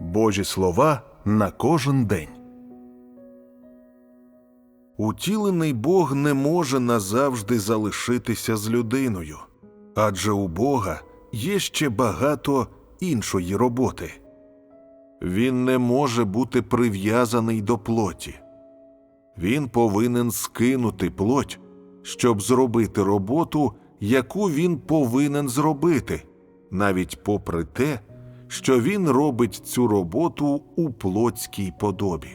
Божі слова на кожен день. Утілений Бог не може назавжди залишитися з людиною, адже у Бога є ще багато іншої роботи. Він не може бути прив'язаний до плоті. Він повинен скинути плоть, щоб зробити роботу, яку він повинен зробити, навіть попри те, що він робить цю роботу у плотській подобі.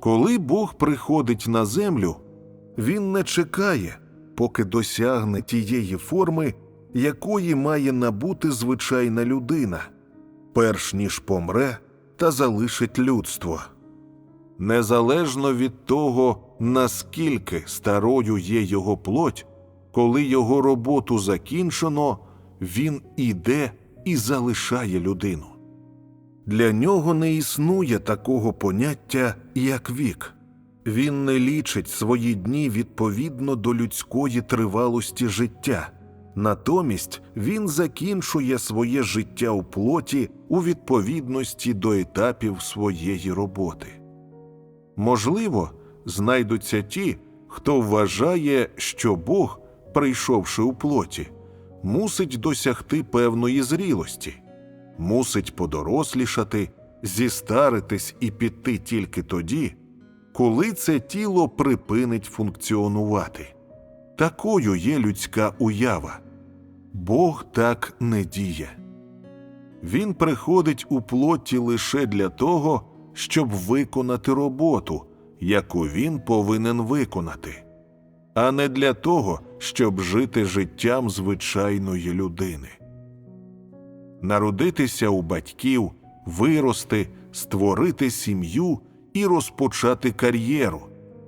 Коли Бог приходить на землю, він не чекає, поки досягне тієї форми, якої має набути звичайна людина, перш ніж помре та залишить людство. Незалежно від того, наскільки старою є його плоть, коли його роботу закінчено, він іде і залишає людину. Для нього не існує такого поняття, як вік. Він не лічить свої дні відповідно до людської тривалості життя. Натомість він закінчує своє життя у плоті у відповідності до етапів своєї роботи. Можливо, знайдуться ті, хто вважає, що Бог, прийшовши у плоті, мусить досягти певної зрілості, мусить подорослішати, зістаритись і піти тільки тоді, коли це тіло припинить функціонувати. Такою є людська уява. Бог так не діє. Він приходить у плоті лише для того, щоб виконати роботу, яку він повинен виконати, а не для того, щоб жити життям звичайної людини. Народитися у батьків, вирости, створити сім'ю і розпочати кар'єру,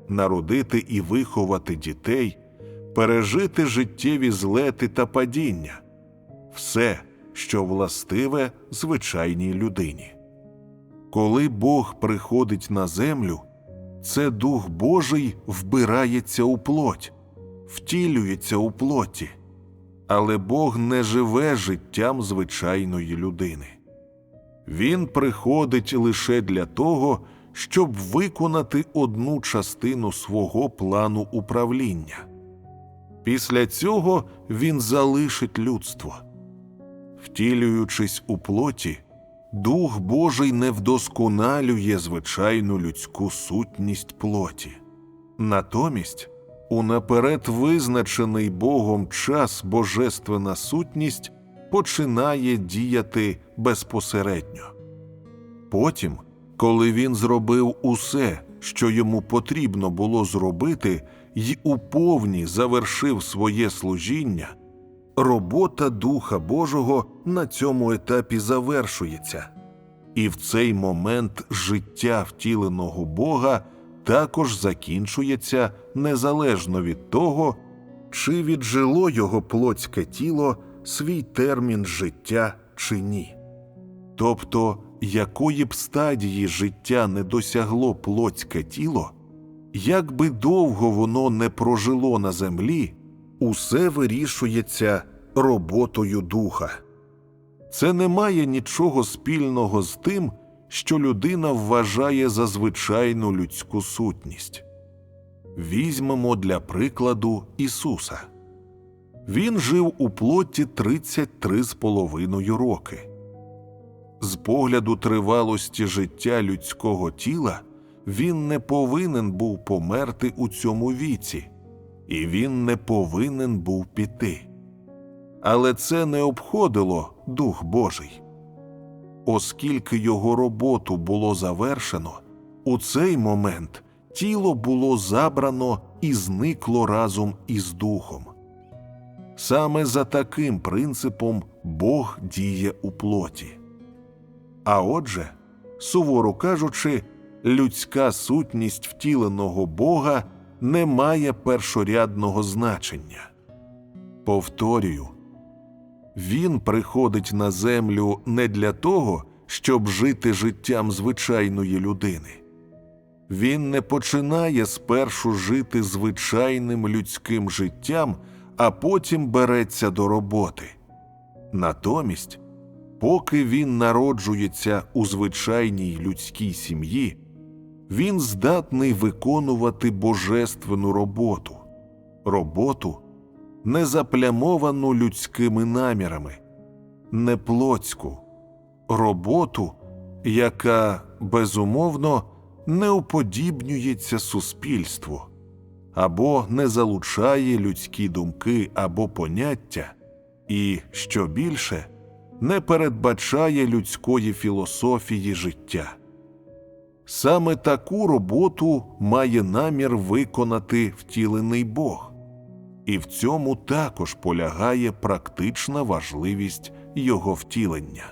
народити і виховати дітей, пережити життєві злети та падіння все, що властиве звичайній людині. Коли Бог приходить на землю, це Дух Божий вбирається у плоть, втілюється у плоті, але Бог не живе життям звичайної людини. Він приходить лише для того, щоб виконати одну частину свого плану управління. Після цього він залишить людство. Втілюючись у плоті, Дух Божий не вдосконалює звичайну людську сутність плоті. Натомість, у наперед визначений Богом час божественна сутність починає діяти безпосередньо. Потім, коли він зробив усе, що йому потрібно було зробити, й уповні завершив своє служіння, робота Духа Божого на цьому етапі завершується, і в цей момент життя втіленого Бога також закінчується незалежно від того, чи віджило його плотське тіло свій термін життя чи ні. Тобто, якої б стадії життя не досягло плотське тіло, як би довго воно не прожило на землі, усе вирішується роботою духа. Це не має нічого спільного з тим, що людина вважає за звичайну людську сутність. Візьмемо для прикладу Ісуса. Він жив у плоті 33 з половиною роки. З погляду тривалості життя людського тіла він не повинен був померти у цьому віці, і він не повинен був піти. Але це не обходило Дух Божий. Оскільки його роботу було завершено, у цей момент тіло було забрано і зникло разом із духом. Саме за таким принципом Бог діє у плоті. А отже, суворо кажучи, людська сутність втіленого Бога не має першорядного значення. Повторюю, він приходить на землю не для того, щоб жити життям звичайної людини. Він не починає спершу жити звичайним людським життям, а потім береться до роботи. Натомість поки він народжується у звичайній людській сім'ї, він здатний виконувати божественну роботу, роботу, не заплямовану людськими намірами, не плотську, роботу, яка безумовно не уподібнюється суспільству або не залучає людські думки або поняття, і, що більше, не передбачає людської філософії життя. Саме таку роботу має намір виконати втілений Бог, і в цьому також полягає практична важливість його втілення.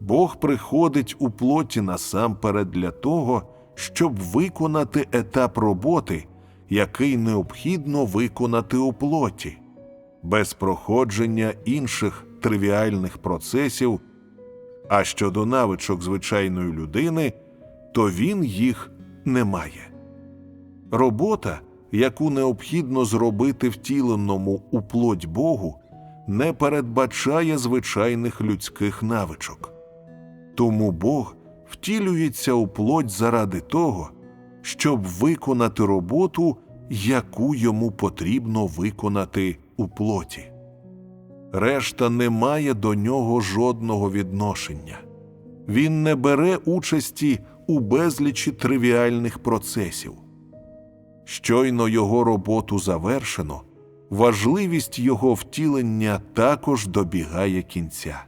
Бог приходить у плоті насамперед для того, щоб виконати етап роботи, який необхідно виконати у плоті, без проходження інших тривіальних процесів. А щодо навичок звичайної людини, то він їх не має. Робота, яку необхідно зробити втіленому у плоть Богу, не передбачає звичайних людських навичок. Тому Бог втілюється у плоть заради того, щоб виконати роботу, яку йому потрібно виконати у плоті. Решта не має до нього жодного відношення. Він не бере участі у безлічі тривіальних процесів. Щойно його роботу завершено, важливість його втілення також добігає кінця.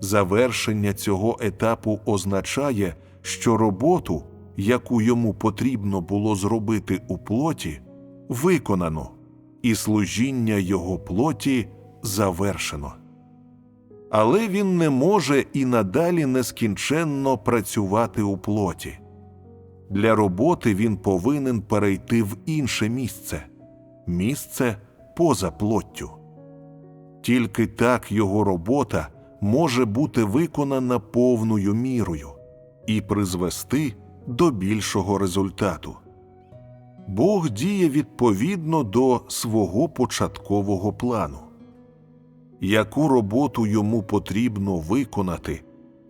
Завершення цього етапу означає, що роботу, яку йому потрібно було зробити у плоті, виконано, і служіння його плоті завершено. Але він не може і надалі нескінченно працювати у плоті. Для роботи він повинен перейти в інше місце місце поза плоттю. Тільки так його робота може бути виконана повною мірою і призвести до більшого результату. Бог діє відповідно до свого початкового плану. Яку роботу йому потрібно виконати,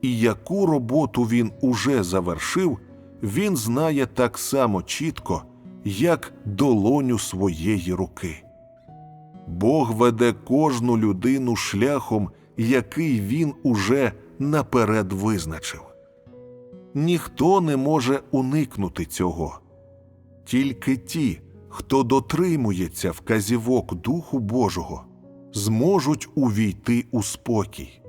і яку роботу він уже завершив, він знає так само чітко, як долоню своєї руки. Бог веде кожну людину шляхом, який він уже наперед визначив. Ніхто не може уникнути цього. Тільки ті, хто дотримується вказівок Духу Божого, зможуть увійти у спокій.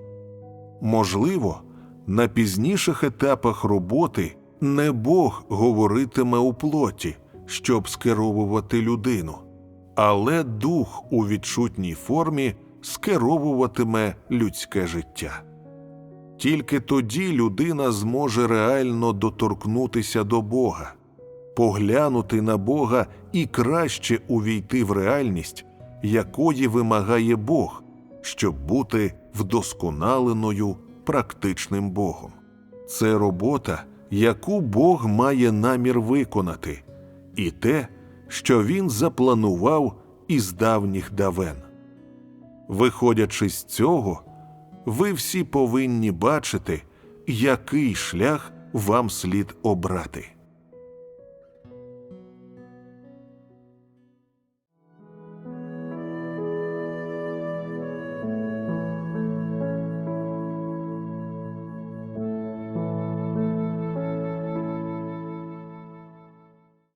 Можливо, на пізніших етапах роботи не Бог говоритиме у плоті, щоб скеровувати людину, але дух у відчутній формі скеровуватиме людське життя. Тільки тоді людина зможе реально доторкнутися до Бога, поглянути на Бога і краще увійти в реальність, якої вимагає Бог, щоб бути вдосконаленою практичним Богом. Це робота, яку Бог має намір виконати, і те, що Він запланував із давніх давен. Виходячи з цього, ви всі повинні бачити, який шлях вам слід обрати.